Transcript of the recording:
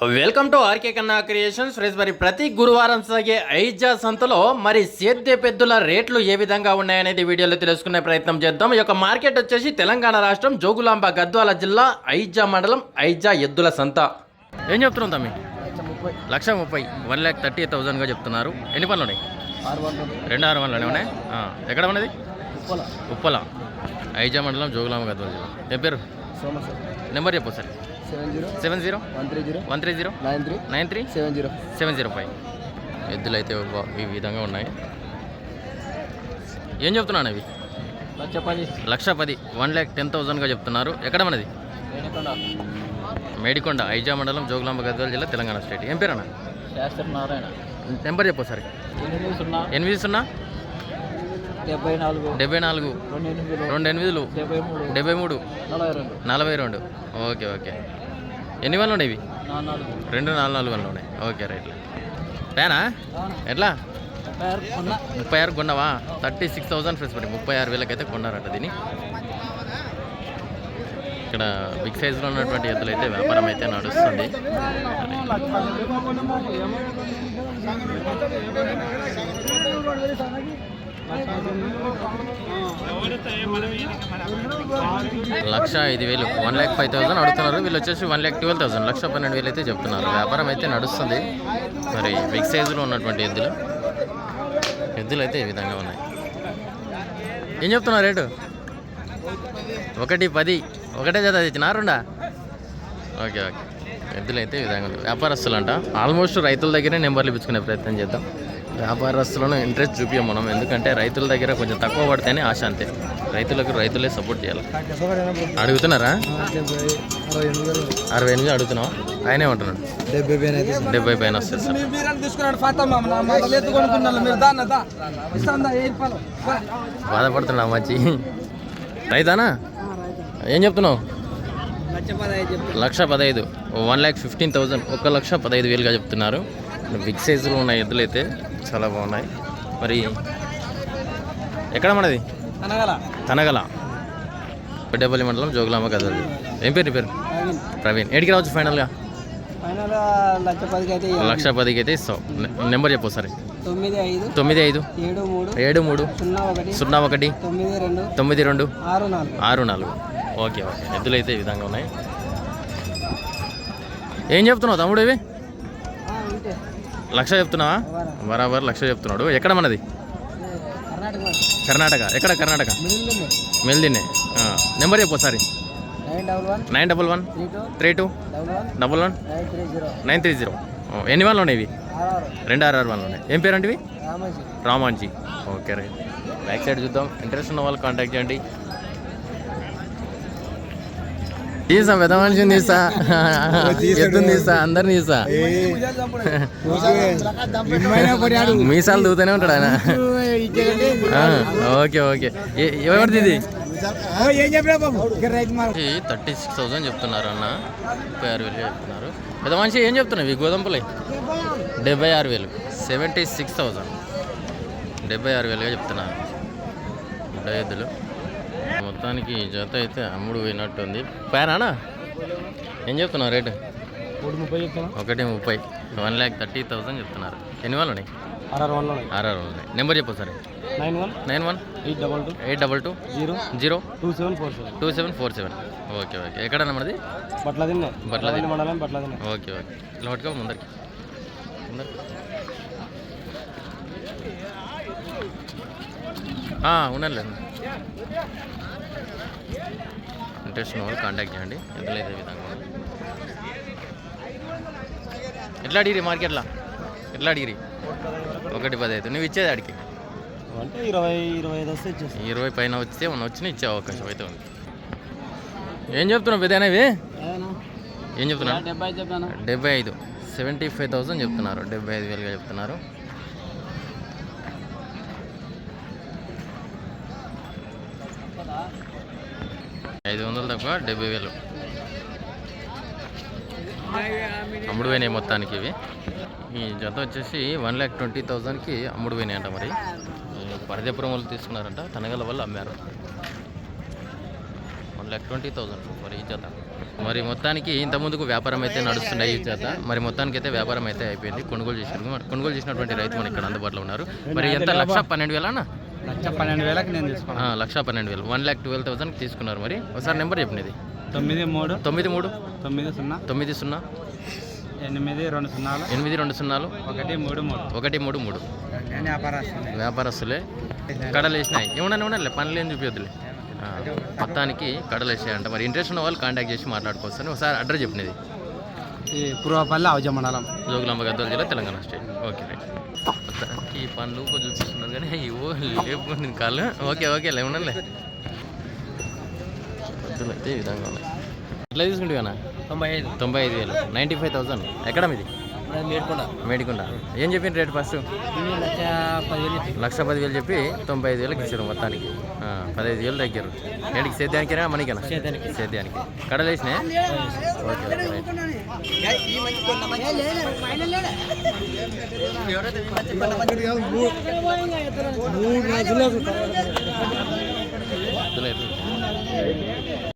Welcome to RK Kanna creations friends మరి ప్రతి గురువారం సాగే ఐజా సంతలో మరి సేద్య పెద్దుల రేట్లు ఏ విధంగా ఉన్నాయనేది వీడియోలో తెలుసుకునే ప్రయత్నం చేద్దాం. ఈ యొక్క మార్కెట్ వచ్చేసి తెలంగాణ రాష్ట్రం జోగులాంబ గద్వాల జిల్లా ఐజా మండలం ఐజా ఎద్దుల సంత. ఏం చెప్తున్నాం తమ్మి? లక్ష ముప్పై. వన్ ల్యాక్ థర్టీ థౌసండ్గా చెప్తున్నారు. ఎన్ని పనులు ఉన్నాయి? వందలు రెండు ఆరు పనులు ఉన్నాయి. ఎక్కడ ఉన్నది? ఉప్పల. ఉప్పల. ఐజా మండలం జోగులాంబ గద్వాల జిల్లా. ఏం పేరు? నెంబర్ చెప్పు sir seven zero one three zero one three zero nine three nine three seven zero seven zero five. ఎద్దులు అయితే ఈ విధంగా ఉన్నాయి. ఏం చెప్తున్నాను అవి లక్ష పది లక్ష పది వన్ ల్యాక్ టెన్ థౌసండ్గా చెప్తున్నారు. ఎక్కడ మనది? మేడికొండ. ఐజా మండలం జోగులాంబ గద్వాల జిల్లా తెలంగాణ స్టేట్. ఏం పేరు అన్న శాస్త్ర నారాయణ. నెంబర్ చెప్పు సరే ఎనిమిది సున్నా. డెబ్బై నాలుగు. డెబ్బై నాలుగు. రెండు ఎనిమిదిలు. డెబ్బై మూడు. నలభై రెండు. Okay okay. ఎన్ని వన్లు ఉన్నాయి ఇవి? రెండు నాలుగు నాలుగు వన్లు ఉన్నాయి. Okay right. పేనా ఎట్లా? ముప్పై ఆరు కొన్నావా? థర్టీ సిక్స్ థౌసండ్ ఫీస్ పడి ముప్పై ఆరు వేలకైతే కొన్నారట దీన్ని. ఇక్కడ బిగ్ సైజులో ఉన్నటువంటి ఎద్దులు అయితే వ్యాపారం అయితే నడుస్తుంది. లక్ష ఐదు వేలు. వన్ ల్యాక్ ఫైవ్ థౌసండ్ అడుగుతున్నారు. వీళ్ళు వచ్చేసి వన్ ల్యాక్ ట్వెల్వ్ థౌసండ్ లక్ష పన్నెండు వేలు అయితే చెప్తున్నారు. వ్యాపారం అయితే నడుస్తుంది. మరి బిగ్ సైజులో ఉన్నటువంటి ఎద్దులు. ఎద్దులు అయితే ఈ విధంగా ఉన్నాయి. ఏం చెప్తున్నారు రేటు? ఒకటి పది. ఒకటే చేత తెచ్చిన రెండా? Okay okay. ఎద్దులు అయితే ఈ విధంగా ఉంది వ్యాపారస్తులు అంట ఆల్మోస్ట్ రైతుల దగ్గరే నెంబర్లు ఇప్పించుకునే ప్రయత్నం చేద్దాం. వ్యాపారస్తులను ఇంట్రెస్ట్ చూపించాం మనం. ఎందుకంటే రైతుల దగ్గర కొంచెం తక్కువ పడితేనే ఆశ అంతే. రైతులకు రైతులే సపోర్ట్ చేయాలి. అడుగుతున్నారా? అరవై ఎనిమిది అడుగుతున్నావు? ఆయనే ఉంటున్నాడు. డెబ్బై పైన డెబ్బై పైన వస్తుంది సార్. బాధపడుతున్నా మంచి రైతానా? ఏం చెప్తున్నావు? లక్ష పదహైదు. వన్ ల్యాక్ ఫిఫ్టీన్ థౌజండ్ ఒక లక్ష పదహైదు వేలుగా చెప్తున్నారు. బిగ్ సైజులో ఉన్న ఎద్దులైతే చాలా బాగున్నాయి. మరి ఎక్కడ మనది? తనగల. పెద్దపల్లి మండలం జోగులాంబ కదలు ఏం పేరు పేరు? ప్రవీణ్. ఎడికి రావచ్చు ఫైనల్గా? ఫైనల్ లక్ష పదికి అయితే ఇస్తావు నె- నెంబర్ చెప్పు సరే తొమ్మిది ఐదు. ఏడు మూడు. సున్నా ఒకటి. తొమ్మిది రెండు. ఆరు నాలుగు. Okay okay. ఎద్దులు అయితే ఈ విధంగా ఉన్నాయి. ఏం చెప్తున్నావు తమ్ముడు ఇవి? లక్ష చెప్తున్నావా? బరాబర్ లక్ష చెప్తున్నాడు. ఎక్కడ మనది? కర్ణాటక. ఎక్కడ కర్ణాటక? మెల్దిన్నే. నెంబర్ చెప్పు ఒకసారి. Nine double one three two double one nine three zero. ఎన్ని వన్లు ఉన్నాయి ఇవి? రెండు ఆరు ఆరు వన్లు ఉన్నాయి ఏం పేరు అంటే ఇవి Ramanji. Okay right. Back side చూద్దాం. ఇంట్రెస్ట్ ఉన్న వాళ్ళు కాంటాక్ట్ చేయండి. తీసా పెద్ద మనిషిని తీసా ఎద్దుని తీసా అందరిని తీసా మీసాలు దూతూనే ఉంటాడు ఆయన. Okay okay. ఎవరిది ఇది? థర్టీ సిక్స్ థౌసండ్ చెప్తున్నారు అన్న. ముప్పై ఆరు వేలు చెప్తున్నారు. పెద్ద మనిషి ఏం చెప్తున్నావు? ఈ గోధుమపల్లి డెబ్బై ఆరు వేలు. Seventy six thousand. డెబ్బై ఆరు వేలుగా గుడ్డ ఎద్దులు. మొత్తానికి జత అయితే అమ్ముడు పోయినట్టుంది. పేరానా ఏం చెప్తున్నావు రేటు? ఒకటి ముప్పై వన్ ల్యాక్ థర్టీ థౌసండ్ చెప్తున్నారు. ఎన్ని వాళ్ళు ఉన్నాయి? ఆర్ఆర్ వన్ ఆర్ఆర్ ఉన్నాయి. నెంబర్ చెప్పు సరే. Nine one nine one? Eight double two. Eight double two? Zero. Zero? Two seven four seven. Two seven four seven. Okay okay. ఎక్కడన్నా మనది? బట్ల తిన్నా. బట్ల తిన్న. మండలం ఓకే ఓకే. ఇలా పట్టుకో ముందరికి. ముందరికి. ఉన్న వాళ్ళు కాంటాక్ట్ చేయండి. ఎదులైతే విధంగా. ఎట్లా అడిగిరి మార్కెట్లో ఎట్లా అడిగిరి? ఒకటి పది అయితే. నువ్వు ఇచ్చేది అడిగి అంటే ఇరవై ఇరవై ఐదు వస్తే ఇచ్చేస్తాను ఇరవై పైన వస్తే మొన్న వచ్చిన ఇచ్చే అవకాశం అయితే ఉంది. ఏం చెప్తున్నావు పెద్ద ఇవి? ఏం చెప్తున్నావు? డెబ్బై చెప్పాను? డెబ్బై ఐదు. సెవెంటీ ఫైవ్ థౌసండ్ చెప్తున్నారు. డెబ్బై ఐదు వేలుగా చెప్తున్నారు. ఐదు వందలు తక్కువ డెబ్బై వేలు. అమ్ముడు పోయినాయి మొత్తానికి ఇవి. ఈ జత వచ్చేసి వన్ ల్యాక్ ట్వంటీ థౌజండ్కి అమ్ముడు పోయినాయంట మరి. ఈ వాళ్ళు తీసుకున్నారంట తనగల వాళ్ళు అమ్మారు. వన్ ల్యాక్ ట్వంటీ థౌజండ్ మరి ఈ జత. మరి మొత్తానికి ఇంత ముందుకు వ్యాపారం అయితే నడుస్తున్నాయి ఈ చేత మరి మొత్తానికి అయితే వ్యాపారం అయితే అయిపోయింది. కొనుగోలు చేసిన కొనుగోలు చేసినటువంటి రైతు మన ఇక్కడ అందుబాటులో ఉన్నారు. మరి ఎంత? లక్ష పన్నెండు వేలనా? లక్ష పన్నెండు వేలకు నేను లక్ష పన్నెండు వేలు. వన్ ల్యాక్ ట్వెల్వ్ థౌసండ్ తీసుకున్నారు మరి. ఒకసారి నెంబర్ చెప్పినది తొమ్మిది మూడు. తొమ్మిది మూడు. తొమ్మిది సున్నా. తొమ్మిది సున్నా. ఎనిమిది రెండు సున్నాలు. ఎనిమిది రెండు సున్నాలు. ఒకటి మూడు మూడు. ఒకటి మూడు మూడు. వ్యాపారస్తులే. కడలు వేసినాయి. ఏమన్నా ఉండలే పనులు ఏం చూపించదులే మొత్తానికి కడలు వేసాయంట మరి ఇంట్రెస్ట్ ఉన్న వాళ్ళు కాంటాక్ట్ చేసి మాట్లాడుకోవచ్చు ఒకసారి అడ్రస్ చెప్పినది ఈ పూర్వపల్లి అవజ మండలం. జోగులాంబ గద్వాల జిల్లా తెలంగాణ స్టేట్. Okay right. ఈ కొంచెం చూపిస్తున్నారు కానీ ఇవో లేపు కాళ్ళు. ఓకే ఓకే లేవునలే పద్ధతులు అయితే ఈ విధంగా ఉన్నాయి. ఎట్లా తీసుకుంటే కదా తొంభై ఐదు. తొంభై ఐదు వేలు. Ninety five thousand. ఎక్కడ మీది? మేడ్కొండ. మేడికొండ. ఏం చెప్పిన రేట్ ఫస్ట్? లక్ష పదివేలు లక్ష పదివేలు చెప్పి తొంభై ఐదు వేలకు ఇచ్చారు మొత్తానికి. పదహైదు వేలు తగ్గారు. నేటికి సేద్యానికేనా మనకేనా? సేద్యానికి. సేద్యానికి. కడలేసినా ఓకే ఓకే మంచి కొంతమంది మూడు రోజులు